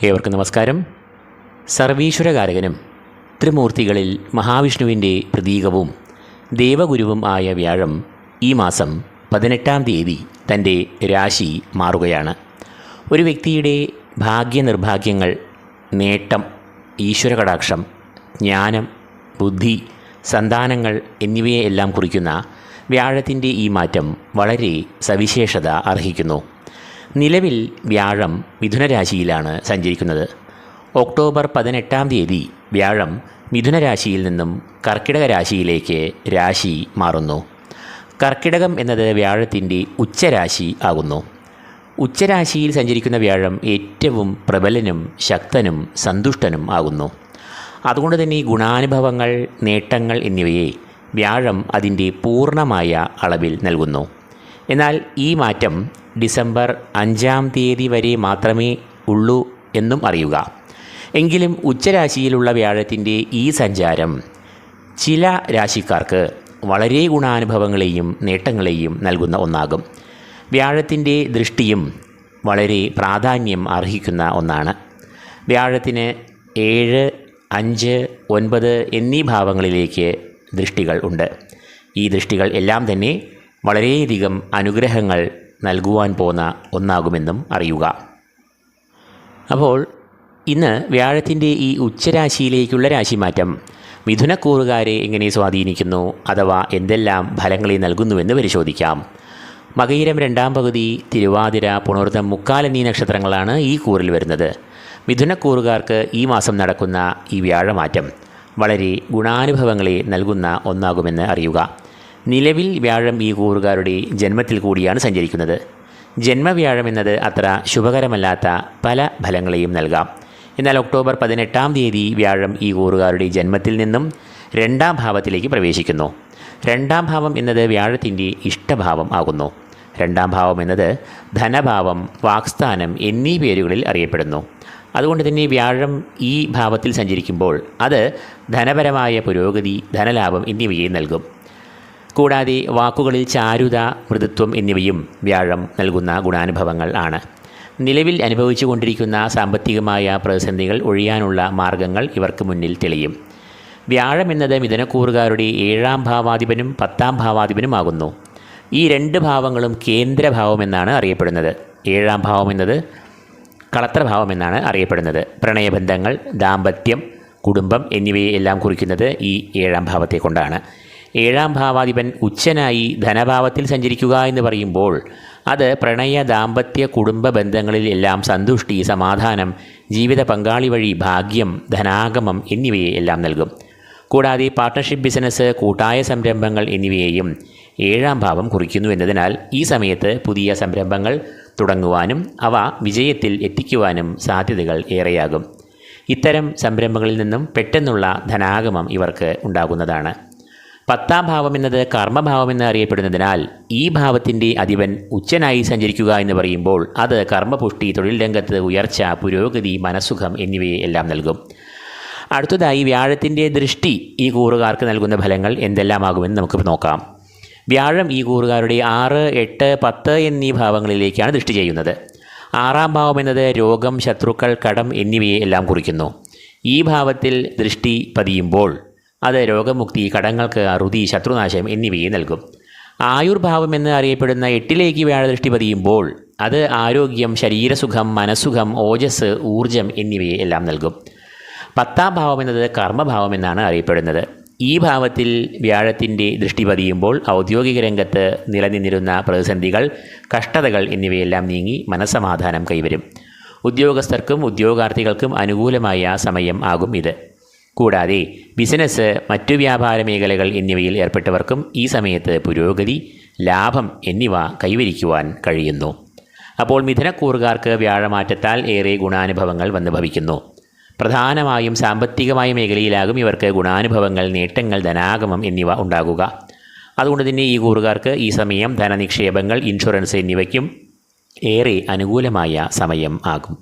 ഏവർക്കും നമസ്കാരം. സർവീശ്വരകാരകനും ത്രിമൂർത്തികളിൽ മഹാവിഷ്ണുവിന്റെ പ്രതീകവും ദേവഗുരുവും ആയ വ്യാഴം ഈ മാസം പതിനെട്ടാം തീയതി തന്റെ രാശി മാറുകയാണ്. ഒരു വ്യക്തിയുടെ ഭാഗ്യനിർഭാഗ്യങ്ങൾ നേട്ടം ഈശ്വരകടാക്ഷം ജ്ഞാനം ബുദ്ധി സന്താനങ്ങൾ എന്നിവയെല്ലാം കുറിക്കുന്ന വ്യാഴത്തിന്റെ ഈ മാറ്റം വളരെ സവിശേഷത അർഹിക്കുന്നു. നിലവിൽ വ്യാഴം മിഥുനരാശിയിലാണ് സഞ്ചരിക്കുന്നത്. ഒക്ടോബർ പതിനെട്ടാം തീയതി വ്യാഴം മിഥുനരാശിയിൽ നിന്നും കർക്കിടക രാശിയിലേക്ക് രാശി മാറുന്നു. കർക്കിടകം എന്നത് വ്യാഴത്തിന്റെ ഉച്ചരാശി ആകുന്നു. ഉച്ചരാശിയിൽ സഞ്ചരിക്കുന്ന വ്യാഴം ഏറ്റവും പ്രബലനും ശക്തനും സന്തുഷ്ടനും ആകുന്നു. അതുകൊണ്ട് തന്നെ ഗുണാനുഭവങ്ങൾ നേട്ടങ്ങൾ എന്നിവയെ വ്യാഴം അതിന്റെ പൂർണമായ അളവിൽ നൽകുന്നു. എന്നാൽ ഈ മാറ്റം ഡിസംബർ അഞ്ചാം തീയതി വരെ മാത്രമേ ഉള്ളൂ എന്നും അറിയുക. എങ്കിലും ഉച്ചരാശിയിലുള്ള വ്യാഴത്തിന്റെ ഈ സഞ്ചാരം ചില രാശിക്കാർക്ക് വളരെ ഗുണാനുഭവങ്ങളെയും നേട്ടങ്ങളെയും നൽകുന്ന ഒന്നാകും. വ്യാഴത്തിന്റെ ദൃഷ്ടിയും വളരെ പ്രാധാന്യം അർഹിക്കുന്ന ഒന്നാണ്. വ്യാഴത്തിന് ഏഴ് അഞ്ച് ഒൻപത് എന്നീ ഭാവങ്ങളിലേക്ക് ദൃഷ്ടികൾ ഉണ്ട്. ഈ ദൃഷ്ടികൾ എല്ലാം തന്നെ വളരെയധികം അനുഗ്രഹങ്ങൾ നൽകുവാൻ പോകുന്ന ഒന്നാകുമെന്നും അറിയുക. അപ്പോൾ ഇന്ന് വ്യാഴത്തിന്റെ ഈ ഉച്ചരാശിയിലേക്കുള്ള രാശിമാറ്റം മിഥുനക്കൂറുകാരെ എങ്ങനെ സ്വാധീനിക്കുന്നു അഥവാ എന്തെല്ലാം ഫലങ്ങളെ നൽകുന്നുവെന്ന് പരിശോധിക്കാം. മകയിരം രണ്ടാം പകുതി തിരുവാതിര പുണർദ്ധം മുക്കാൽ എന്നീ നക്ഷത്രങ്ങളാണ് ഈ കൂറിൽ വരുന്നത്. മിഥുനക്കൂറുകാർക്ക് ഈ മാസം നടക്കുന്ന ഈ വ്യാഴമാറ്റം വളരെ ഗുണാനുഭവങ്ങളെ നൽകുന്ന ഒന്നാകുമെന്ന് അറിയുക. നിലവിൽ വ്യാഴം ഈ കൂറുകാരുടെ ജന്മത്തിൽ കൂടിയാണ് സഞ്ചരിക്കുന്നത്. ജന്മവ്യാഴം എന്നത് അത്ര ശുഭകരമല്ലാത്ത പല ഫലങ്ങളെയും നൽകാം. എന്നാൽ ഒക്ടോബർ പതിനെട്ടാം തീയതി വ്യാഴം ഈ കൂറുകാരുടെ ജന്മത്തിൽ നിന്നും രണ്ടാം ഭാവത്തിലേക്ക് പ്രവേശിക്കുന്നു. രണ്ടാം ഭാവം എന്നത് വ്യാഴത്തിന്റെ ഇഷ്ടഭാവം ആകുന്നു. രണ്ടാം ഭാവം എന്നത് ധനഭാവം വാക്സ്ഥാനം എന്നീ പേരുകളിൽ അറിയപ്പെടുന്നു. അതുകൊണ്ട് തന്നെ വ്യാഴം ഈ ഭാവത്തിൽ സഞ്ചരിക്കുമ്പോൾ അത് ധനപരമായ പുരോഗതി ധനലാഭം എന്നിവയെ നൽകും. കൂടാതെ വാക്കുകളിൽ ചാരുത മൃദുത്വം എന്നിവയും വ്യാഴം നൽകുന്ന ഗുണാനുഭവങ്ങൾ ആണ്. നിലവിൽ അനുഭവിച്ചു കൊണ്ടിരിക്കുന്ന സാമ്പത്തികമായ പ്രതിസന്ധികൾ ഒഴിയാനുള്ള മാർഗങ്ങൾ ഇവർക്ക് മുന്നിൽ തെളിയും. വ്യാഴം എന്നത് മിഥുനക്കൂറുകാരുടെ ഏഴാം ഭാവാധിപനും പത്താം ഭാവാധിപനുമാകുന്നു. ഈ രണ്ട് ഭാവങ്ങളും കേന്ദ്രഭാവം എന്നാണ് അറിയപ്പെടുന്നത്. ഏഴാം ഭാവം എന്നത് കളത്രഭാവം എന്നാണ് അറിയപ്പെടുന്നത്. പ്രണയബന്ധങ്ങൾ ദാമ്പത്യം കുടുംബം എന്നിവയെ എല്ലാം കുറിക്കുന്നത് ഈ ഏഴാം ഭാവത്തെ കൊണ്ടാണ്. ഏഴാം ഭാവാധിപൻ ഉച്ചനായി ധനഭാവത്തിൽ സഞ്ചരിക്കുക എന്ന് പറയുമ്പോൾ അത് പ്രണയ ദാമ്പത്യ കുടുംബ ബന്ധങ്ങളിൽ എല്ലാം സന്തുഷ്ടി സമാധാനം ജീവിത പങ്കാളി വഴി ഭാഗ്യം ധനാഗമം എന്നിവയെ എല്ലാം നൽകും. കൂടാതെ പാർട്ട്ണർഷിപ്പ് ബിസിനസ് കൂട്ടായ സംരംഭങ്ങൾ എന്നിവയെയും ഏഴാം ഭാവം കുറിക്കുന്നു എന്നതിനാൽ ഈ സമയത്ത് പുതിയ സംരംഭങ്ങൾ തുടങ്ങുവാനും അവ വിജയത്തിൽ എത്തിക്കുവാനും സാധ്യതകൾ ഏറെയാകും. ഇത്തരം സംരംഭങ്ങളിൽ നിന്നും പെട്ടെന്നുള്ള ധനാഗമം ഇവർക്ക് ഉണ്ടാകുന്നതാണ്. പത്താം ഭാവം എന്നത് കർമ്മഭാവം എന്ന് അറിയപ്പെടുന്നതിനാൽ ഈ ഭാവത്തിന്റെ അധിപൻ ഉച്ചനായി സഞ്ചരിക്കുക എന്ന് പറയുമ്പോൾ അത് കർമ്മപുഷ്ടി തൊഴിൽ രംഗത്ത് ഉയർച്ച പുരോഗതി മനസ്സുഖം എന്നിവയെ എല്ലാം നൽകും. അടുത്തതായി വ്യാഴത്തിന്റെ ദൃഷ്ടി ഈ കൂറുകാർക്ക് നൽകുന്ന ഫലങ്ങൾ എന്തെല്ലാമാകുമെന്ന് നമുക്ക് നോക്കാം. വ്യാഴം ഈ കൂറുകാരുടെ ആറ് എട്ട് പത്ത് എന്നീ ഭാവങ്ങളിലേക്കാണ് ദൃഷ്ടി ചെയ്യുന്നത്. ആറാം ഭാവം എന്നത് രോഗം ശത്രുക്കൾ കടം എന്നിവയെ എല്ലാം കുറിക്കുന്നു. ഈ ഭാവത്തിൽ ദൃഷ്ടി പതിയുമ്പോൾ അത് രോഗമുക്തി കടങ്ങൾക്ക് അറുതി ശത്രുനാശം എന്നിവയെ നൽകും. ആയുർഭാവം എന്ന് അറിയപ്പെടുന്ന എട്ടിലേക്ക് വ്യാഴദൃഷ്ടി പതിയുമ്പോൾ അത് ആരോഗ്യം ശരീരസുഖം മനസ്സുഖം ഓജസ് ഊർജം എന്നിവയെ എല്ലാം നൽകും. പത്താം ഭാവം എന്നത് കർമ്മഭാവം എന്നാണ് അറിയപ്പെടുന്നത്. ഈ ഭാവത്തിൽ വ്യാഴത്തിന്റെ ദൃഷ്ടി പതിയുമ്പോൾ ഔദ്യോഗിക രംഗത്ത് നിലനിന്നിരുന്ന പ്രതിസന്ധികൾ കഷ്ടതകൾ എന്നിവയെല്ലാം നീങ്ങി മനസ്സമാധാനം കൈവരും. ഉദ്യോഗസ്ഥർക്കും ഉദ്യോഗാർത്ഥികൾക്കും അനുകൂലമായ സമയം ആകും ഇത്. കൂടാതെ ബിസിനസ് മറ്റു വ്യാപാര മേഖലകൾ എന്നിവയിൽ ഏർപ്പെട്ടവർക്കും ഈ സമയത്ത് പുരോഗതി ലാഭം എന്നിവ കൈവരിക്കുവാൻ കഴിയുന്നു. അപ്പോൾ മിഥുനക്കൂറുകാർക്ക് വ്യാഴമാറ്റത്താൽ ഏറെ ഗുണാനുഭവങ്ങൾ വന്നു ഭവിക്കുന്നു. പ്രധാനമായും സാമ്പത്തികമായ മേഖലയിലാകും ഇവർക്ക് ഗുണാനുഭവങ്ങൾ നേട്ടങ്ങൾ ധനാഗമം എന്നിവ ഉണ്ടാകുക. അതുകൊണ്ട് തന്നെ ഈ കൂറുകാർക്ക് ഈ സമയം ധനനിക്ഷേപങ്ങൾ ഇൻഷുറൻസ് എന്നിവയ്ക്കും ഏറെ അനുകൂലമായ സമയം ആകും.